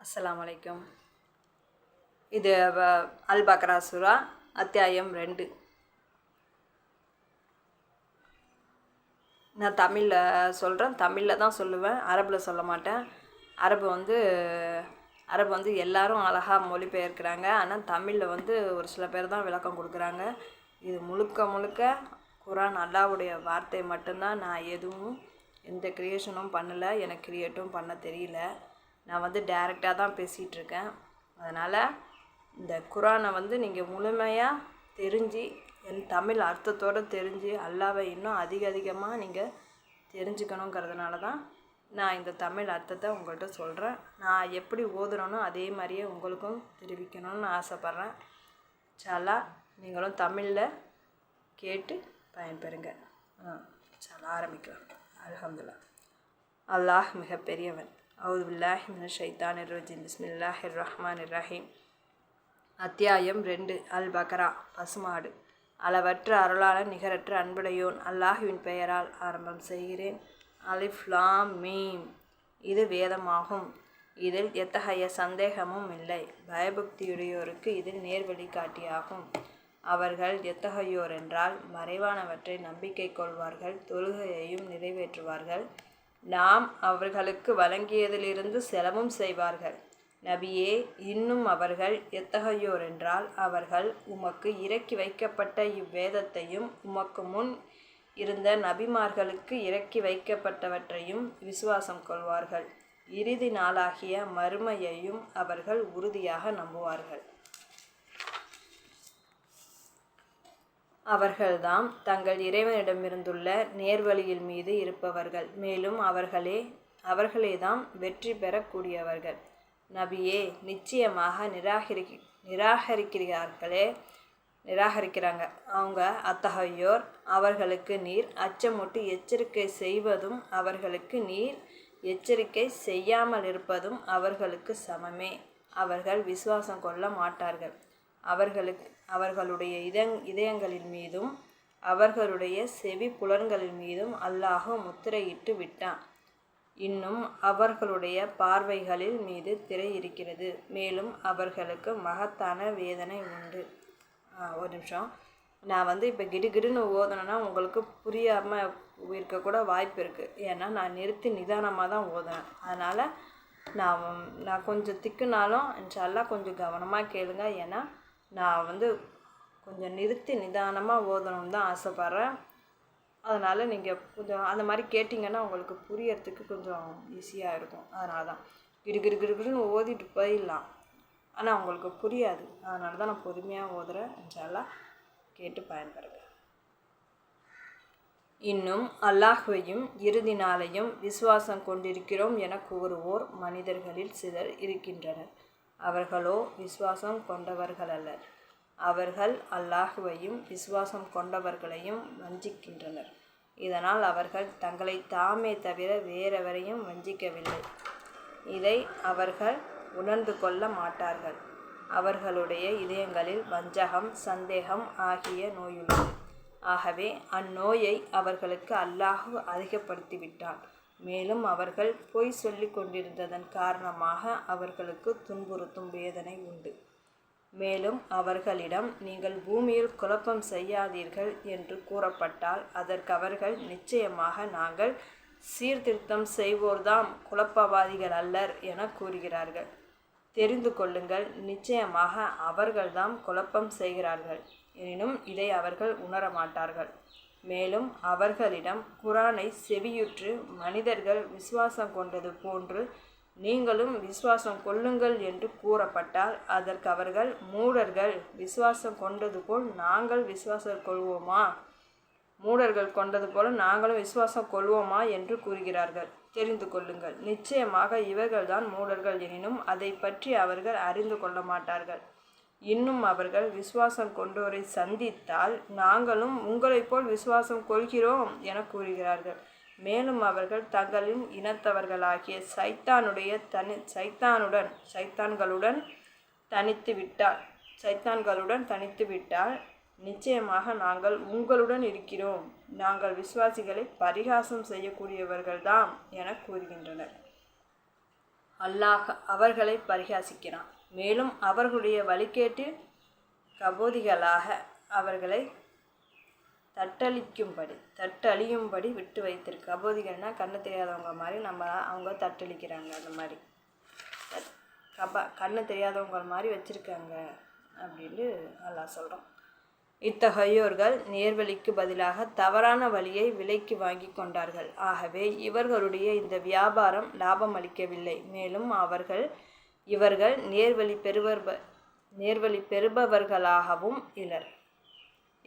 அஸ்லாம் வலைக்கம் இது வ- அல் பக்ரா சூரா அத்தியாயம் ரெண்டு. நான் தமிழில் சொல்கிறேன் தமிழில் தான் சொல்லுவேன். அரபில் சொல்ல மாட்டேன். அரபு வந்து அரபு வந்து எல்லாரும் அழகாக மொழிபெயர்க்கிறாங்க. ஆனால் தமிழில் வந்து ஒரு சில பேர் தான் விளக்கம் கொடுக்குறாங்க. இது முழுக்க முழுக்க குரான் அல்லாவுடைய வார்த்தை மட்டும்தான். நான் எதுவும் எந்த கிரியேஷனும் பண்ணலை. எனக்கு கிரியேட்டும் பண்ண தெரியல. நான் வந்து டைரெக்டாக தான் பேசிகிட்ருக்கேன். அதனால் இந்த குரானை வந்து நீங்கள் முழுமையாக தெரிஞ்சு என் தமிழ் அர்த்தத்தோடு தெரிஞ்சு அல்லாவை இன்னும் அதிக அதிகமாக நீங்கள் தெரிஞ்சுக்கணுங்கிறதுனால தான் நான் இந்த தமிழ் அர்த்தத்தை உங்கள்கிட்ட சொல்கிறேன் நான் எப்படி ஓதுறேனோ அதே மாதிரியே உங்களுக்கும் தெரிவிக்கணும்னு ஆசைப்பட்றேன். சலா நீங்களும் தமிழில் கேட்டு பயன்பெறுங்க. ஆ சாலா ஆரம்பிக்கலாம். அல்ஹம்துலில்லாஹ். அல்லாஹ் மிகப்பெரியவன். அவுது பில்லாஹி மின ஷைத்தான் ரஜீம். ரஹ்மான் ரஹீம். அத்தியாயம் ரெண்டு. அல் பக்ரா பசுமாடு. அளவற்ற அருளாளன் நிகரற்ற அன்புடையோன் அல்லாஹுவின் பெயரால் ஆரம்பம் செய்கிறேன். அலிஃப்லாம் மீம். இது வேதமாகும். இதில் எத்தகைய சந்தேகமும் இல்லை. பயபக்தியுடையோருக்கு இதில் நேர் வழிகாட்டியாகும் அவர்கள் எத்தகையோர் என்றால் மறைவானவற்றை நம்பிக்கை கொள்வார்கள் தொழுகையையும் நிறைவேற்றுவார்கள். நாம் அவர்களுக்கு வழங்கியதிலிருந்து செலவும் செய்வார்கள். நபியே இன்னும் அவர்கள் எத்தகையோர் என்றால் அவர்கள் உமக்கு இறக்கி வைக்கப்பட்ட இவ்வேதத்தையும் உமக்கு முன் இருந்த நபிமார்களுக்கு இறக்கி வைக்கப்பட்டவற்றையும் விசுவாசம் கொள்வார்கள். இறுதி நாளாகிய மறுமையையும் அவர்கள் உறுதியாக நம்புவார்கள். அவர்கள்தாம் தங்கள் இறைவனிடமிருந்துள்ள நேர்வழியில் மீது இருப்பவர்கள். மேலும் அவர்களே அவர்களேதாம் வெற்றி பெறக்கூடியவர்கள். நபியே நிச்சயமாக நிராகரி நிராகரிக்கிறார்களே நிராகரிக்கிறாங்க. அவங்க அத்தகையோர் அவர்களுக்கு நீர் அச்சமூட்டி எச்சரிக்கை செய்வதும் அவர்களுக்கு நீர் எச்சரிக்கை செய்யாமல் இருப்பதும் அவர்களுக்கு சமமே. அவர்கள் விசுவாசம் கொள்ள மாட்டார்கள். அவர்களுக்கு அவர்களுடைய இதங் இதயங்களின் மீதும் அவர்களுடைய செவி புலன்களின் மீதும் அல்லாஹ் முத்திரையிட்டு விட்டான். இன்னும் அவர்களுடைய பார்வைகளில் மீது திரை இருக்கிறது. மேலும் அவர்களுக்கு மகத்தான வேதனை உண்டு. ஒரு நிமிஷம். நான் வந்து இப்போ கிடுகிடுன்னு ஓதனேன்னா உங்களுக்கு புரியாமல் இருக்கக்கூட வாய்ப்பு இருக்குது ஏன்னா நான் நிறுத்தி நிதானமாக தான் ஓதுனேன். அதனால் நான் நான் கொஞ்சம் திக்குனாலும் இன்ஷால்லாம் கொஞ்சம் கவனமாக கேளுங்க. ஏன்னா நான் வந்து கொஞ்சம் நிறுத்தி நிதானமாக ஓதணும்னு தான் ஆசைப்பட்றேன். அதனால் நீங்கள் கொஞ்சம் அந்த மாதிரி கேட்டிங்கன்னா உங்களுக்கு புரியறதுக்கு கொஞ்சம் ஈஸியாக இருக்கும். அதனால தான். கிடு கிடு கிடுன்னு ஓதிட்டு போயிடலாம். ஆனால் உங்களுக்கு புரியாது. அதனால தான் நான் பொறுமையாக ஓதுறேன். இன்ஷால்லா கேட்டு பயன்பெறுங்க. இன்னும் அல்லாஹ்வையும் இறுதி நாளையும் விசுவாசம் கொண்டிருக்கிறோம் என கூறுவோர் மனிதர்களில் சிலர் இருக்கின்றனர். அவர்களோ விசுவாசம் கொண்டவர்கள் அல்லர் அவர்கள் அல்லாஹுவையும் விசுவாசம் கொண்டவர்களையும் வஞ்சிக்கின்றனர். இதனால் அவர்கள் தங்களை தாமே தவிர வேறெவரையும் வஞ்சிக்கவில்லை. இதை அவர்கள் உணர்ந்து கொள்ள மாட்டார்கள். அவர்களுடைய இதயங்களில் வஞ்சகம் சந்தேகம் ஆகிய நோயுள்ளது ஆகவே அந்நோயை அவர்களுக்கு அல்லாஹு அதிகப்படுத்திவிட்டான். மேலும் அவர்கள் பொய் சொல்லிக் கொண்டிருந்ததன் காரணமாக அவர்களுக்கு துன்புறுத்தும் வேதனை உண்டு. மேலும் அவர்களிடம் நீங்கள் பூமியில் குழப்பம் செய்யாதீர்கள் என்று கூறப்பட்டால் அதற்கு அவர்கள் நிச்சயமாக நாங்கள் சீர்திருத்தம் செய்வோர்தாம் குழப்பவாதிகள் அல்லர் என கூறுகிறார்கள். தெரிந்து கொள்ளுங்கள் நிச்சயமாக அவர்கள்தாம் குழப்பம் செய்கிறார்கள். எனினும் இதை அவர்கள் உணரமாட்டார்கள். மேலும் அவர்களிடம் குரானை செவியுற்று மனிதர்கள் விசுவாசம் கொண்டது போன்று நீங்களும் விசுவாசம் கொள்ளுங்கள் என்று கூறப்பட்டால் அதற்கு அவர்கள் மூடர்கள் விசுவாசம் கொண்டது போல் நாங்கள் விசுவாசம் கொள்வோமா? மூடர்கள் கொண்டது போல நாங்களும் விசுவாசம் கொள்வோமா? என்று கூறுகிறார்கள். தெரிந்து கொள்ளுங்கள். நிச்சயமாக இவர்கள்தான் மூடர்கள் எனினும் அதை பற்றி அவர்கள் அறிந்து கொள்ள மாட்டார்கள். இன்னும் அவர்கள் விசுவாசம் கொண்டோரை சந்தித்தால் நாங்களும் உங்களைப் போல் விசுவாசம் கொள்கிறோம் என கூறுகிறார்கள். மேலும் அவர்கள் தங்களின் இனத்தவர்களாகிய சைத்தானுடைய தனி சைத்தானுடன் சைத்தான்களுடன் தனித்து விட்டால் சைத்தான்களுடன் தனித்து விட்டால் நிச்சயமாக நாங்கள் உங்களுடன் இருக்கிறோம். நாங்கள் விசுவாசிகளை பரிகாசம் செய்யக்கூடியவர்கள்தான் என கூறுகின்றனர். அல்லாஹ் அவர்களை பரிகாசிக்கிறான். மேலும் அவர்களுடைய வழிகேட்டு கபோதிகளாக அவர்களை தட்டளிக்கும்படி தட்டழியும்படி விட்டு வைத்திருக்கு கபோதிகள்னால் கண்ணு தெரியாதவங்க மாதிரி நம்ம அவங்க தட்டளிக்கிறாங்க அந்த மாதிரி. கப கபா கண்ணு தெரியாதவங்க மாதிரி வச்சுருக்காங்க அப்படின்னு நல்லா சொல்கிறோம் இத்தகையோர்கள் நேர்வழிக்கு பதிலாக தவறான வழியை விலைக்கு வாங்கி கொண்டார்கள். ஆகவே இவர்களுடைய இந்த வியாபாரம் லாபம் அளிக்கவில்லை. மேலும் அவர்கள் இவர்கள் நேர்வழி பெறுவர் நேர்வழி பெறுபவர்களாகவும் இலர்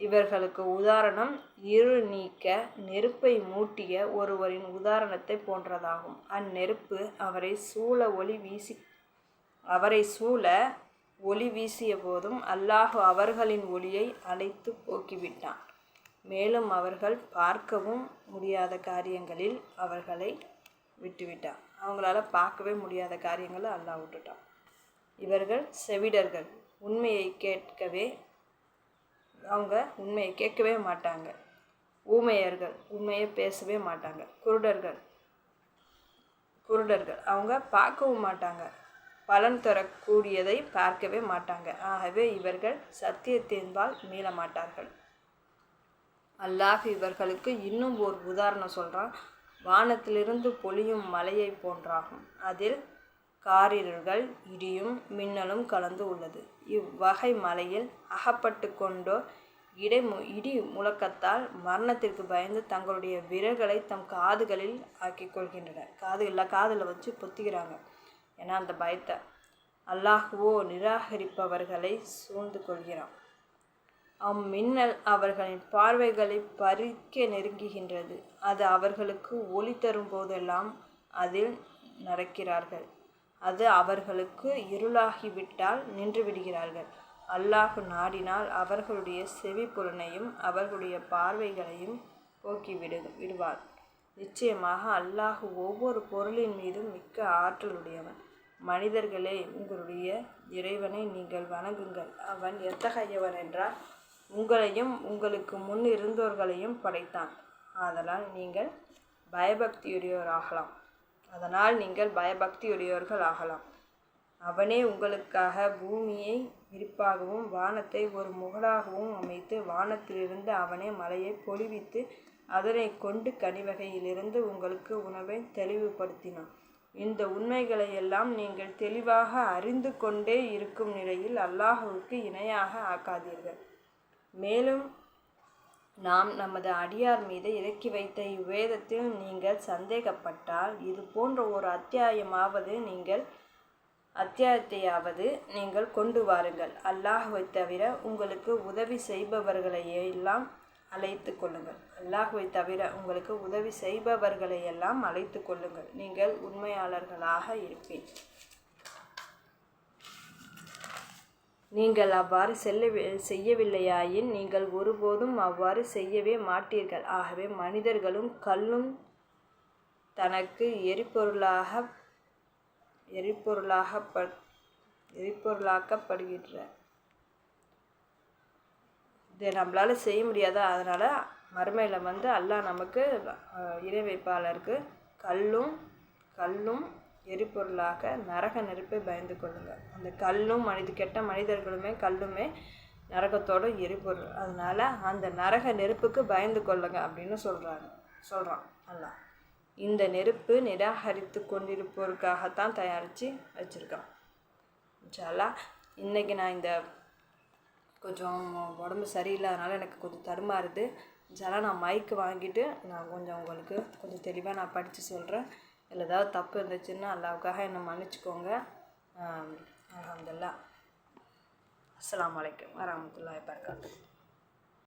இவர்களுக்கு உதாரணம் இருள் நீக்க நெருப்பை மூட்டிய ஒருவரின் உதாரணத்தை போன்றதாகும். அந்நெருப்பு அவரை சூழ ஒளி வீசி அவரை சூழ ஒளி வீசிய போதும் அல்லாஹ் அவர்களின் ஒளியை அழைத்து போக்கிவிட்டான். மேலும் அவர்கள் பார்க்கவும் முடியாத காரியங்களில் அவர்களை விட்டுவிட்டான். அவங்களால பார்க்கவே முடியாத காரியங்களை அல்லாஹ் விட்டுட்டான். இவர்கள் செவிடர்கள். உண்மையை கேட்கவே அவங்க உண்மையை கேட்கவே மாட்டாங்க. ஊமையர்கள் உண்மையை பேசவே மாட்டாங்க. குருடர்கள் குருடர்கள் அவங்க பார்க்கவும் மாட்டாங்க. பலன் தரக்கூடியதை பார்க்கவே மாட்டாங்க. ஆகவே இவர்கள் சத்தியத்தின்பால் மீள மாட்டார்கள். அல்லாஹ் இவர்களுக்கு இன்னும் ஒரு உதாரணம் சொல்கிறான் வானத்திலிருந்து பொழியும் மலையை போன்றாகும். அதில் காரிருள்கள் இடியும் மின்னலும் கலந்து உள்ளது. இவ்வகை மலையில் அகப்பட்டு கொண்டோ இடை மு இடி முழக்கத்தால் மரணத்திற்கு பயந்து தங்களுடைய விரல்களை தம் காதுகளில் ஆக்கி கொள்கின்றனர். காது இல்லை காதில் வச்சு பொத்திக்கிறாங்க. ஏன்னா அந்த பயத்தை அல்லாஹுவோ நிராகரிப்பவர்களை சூழ்ந்து கொள்கிறான். அம்மின்னல் அவர்களின் பார்வைகளை பறிக்க நெருங்குகின்றது. அது அவர்களுக்கு ஒளி தரும் போதெல்லாம் அதில் நடக்கிறார்கள். அது அவர்களுக்கு இருளாகிவிட்டால் நின்று விடுகிறார்கள் அல்லாஹ் நாடினால் அவர்களுடைய செவி புலனையும் அவர்களுடைய பார்வைகளையும் போக்கிவிடு விடுவார். நிச்சயமாக அல்லாஹு ஒவ்வொரு பொருளின் மீதும் மிக்க ஆற்றலுடையவன் மனிதர்களே உங்களுடைய இறைவனை நீங்கள் வணங்குங்கள். அவன் எத்தகையவன் என்றால் உங்களையும் உங்களுக்கு முன் இருந்தோர்களையும் படைத்தான். ஆதலால் நீங்கள் பயபக்தியுடையோராகலாம். அதனால் நீங்கள் பயபக்தியுடையோர்கள் ஆகலாம். அவனே உங்களுக்காக பூமியை விரிப்பாகவும் வானத்தை ஒரு முகடாகவும் அமைத்து வானத்திலிருந்து அவனே மலையை பொழிவித்து அதனை கொண்டு கனிவகையிலிருந்து உங்களுக்கு உணவை தெளிவுபடுத்தினான். இந்த உண்மைகளை எல்லாம் நீங்கள் தெளிவாக அறிந்து கொண்டே இருக்கும் நிலையில் அல்லாஹுவுக்கு இணையாக ஆக்காதீர்கள். மேலும் நாம் நமது அடியார் மீது இறக்கி வைத்த இவ்வேதத்தில் நீங்கள் சந்தேகப்பட்டால் இது போன்ற ஒரு அத்தியாயமாவது நீங்கள் அத்தியாயத்தையாவது நீங்கள் கொண்டு வாருங்கள். அல்லாஹுவை தவிர உங்களுக்கு உதவி செய்பவர்களையெல்லாம் அழைத்து கொள்ளுங்கள். அல்லாஹுவை தவிர உங்களுக்கு உதவி செய்பவர்களை எல்லாம் அழைத்து கொள்ளுங்கள். நீங்கள் உண்மையாளர்களாக இருப்பீர். நீங்கள் அவ்வாறு செல்ல செய்யவில்லையாயின் நீங்கள் ஒருபோதும் அவ்வாறு செய்யவே மாட்டீர்கள். ஆகவே மனிதர்களும் கல்லும் தனக்கு எரிபொருளாக எரிபொருளாக ப எரிபொருளாக்கப்படுகின்ற இதை நம்மளால் செய்ய முடியாதா? அதனால் மறுமையில் வந்து அல்லாஹ் நமக்கு அஹ், வைப்பாளருக்கு கல்லும் கல்லும் எரிபொருளாக நரக நெருப்பை பயந்து கொள்ளுங்கள் அந்த கல்லும் மனித கெட்ட மனிதர்களுமே கல்லுமே நரகத்தோட எரிபொருள். அதனால் அந்த நரக நெருப்புக்கு பயந்து கொள்ளுங்க அப்படின்னு சொல்கிறாங்க சொல்கிறான் அல்லா இந்த நெருப்பு நிராகரித்து கொண்டிருப்போருக்காகத்தான் தயாரித்து வச்சுருக்கான். இன்ஷால்லா இன்றைக்கி நான் இந்த கொஞ்சம் உடம்பு சரியில்லாதனால எனக்கு கொஞ்சம் தருமாறுது இன்ஷால்லா நான் மைக்கு வாங்கிட்டு நான் கொஞ்சம் உங்களுக்கு கொஞ்சம் தெளிவாக நான் படித்து சொல்கிறேன் இதில் ஏதாவது தப்பு இருந்துச்சுன்னா அல்லாவுக்காக என்னை மன்னிச்சுக்கோங்க. அல்ஹம்துலில்லாஹ் அஸ்லாம் வலைக்கம் வரமத்துல்லா வபரகாத்துஹு.